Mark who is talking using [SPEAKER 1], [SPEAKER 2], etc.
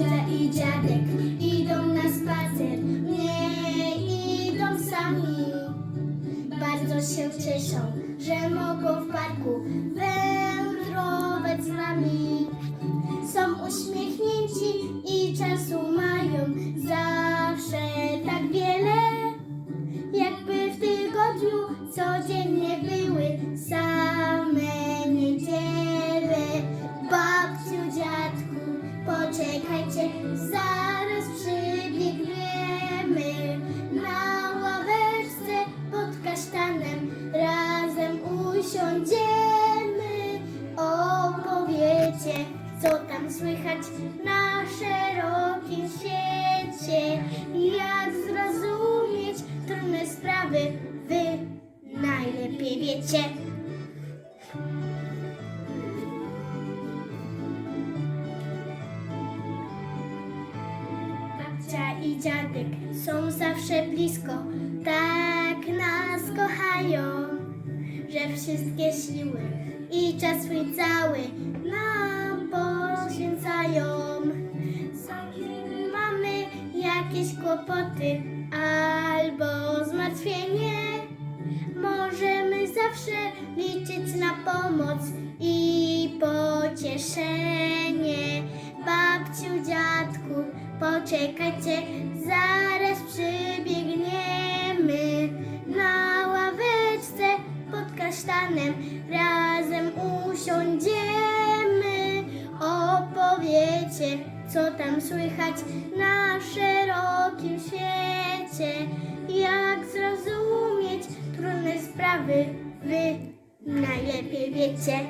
[SPEAKER 1] Babcia i dziadek idą na spacer, nie idą sami. Bardzo się cieszą, że mogą w parku wędrować z nami. Są uśmiechnięci i czasu mają zawsze tak wiele. Jakby w tygodniu codziennie poczekajcie, zaraz przybiegniemy. Na ławeczce pod kasztanem razem usiądziemy. Opowiecie, co tam słychać na szerokim świecie. Jak zrozumieć trudne sprawy, wy najlepiej wiecie. Babcia i dziadek są zawsze blisko, tak nas kochają, że wszystkie siły i czas swój cały nam poświęcają. Mamy jakieś kłopoty albo zmartwienie, możemy zawsze liczyć na pomoc i pocieszenie. Poczekajcie, zaraz przybiegniemy. Na ławeczce pod kasztanem razem usiądziemy. Opowiecie, co tam słychać na szerokim świecie. Jak zrozumieć trudne sprawy, wy najlepiej wiecie.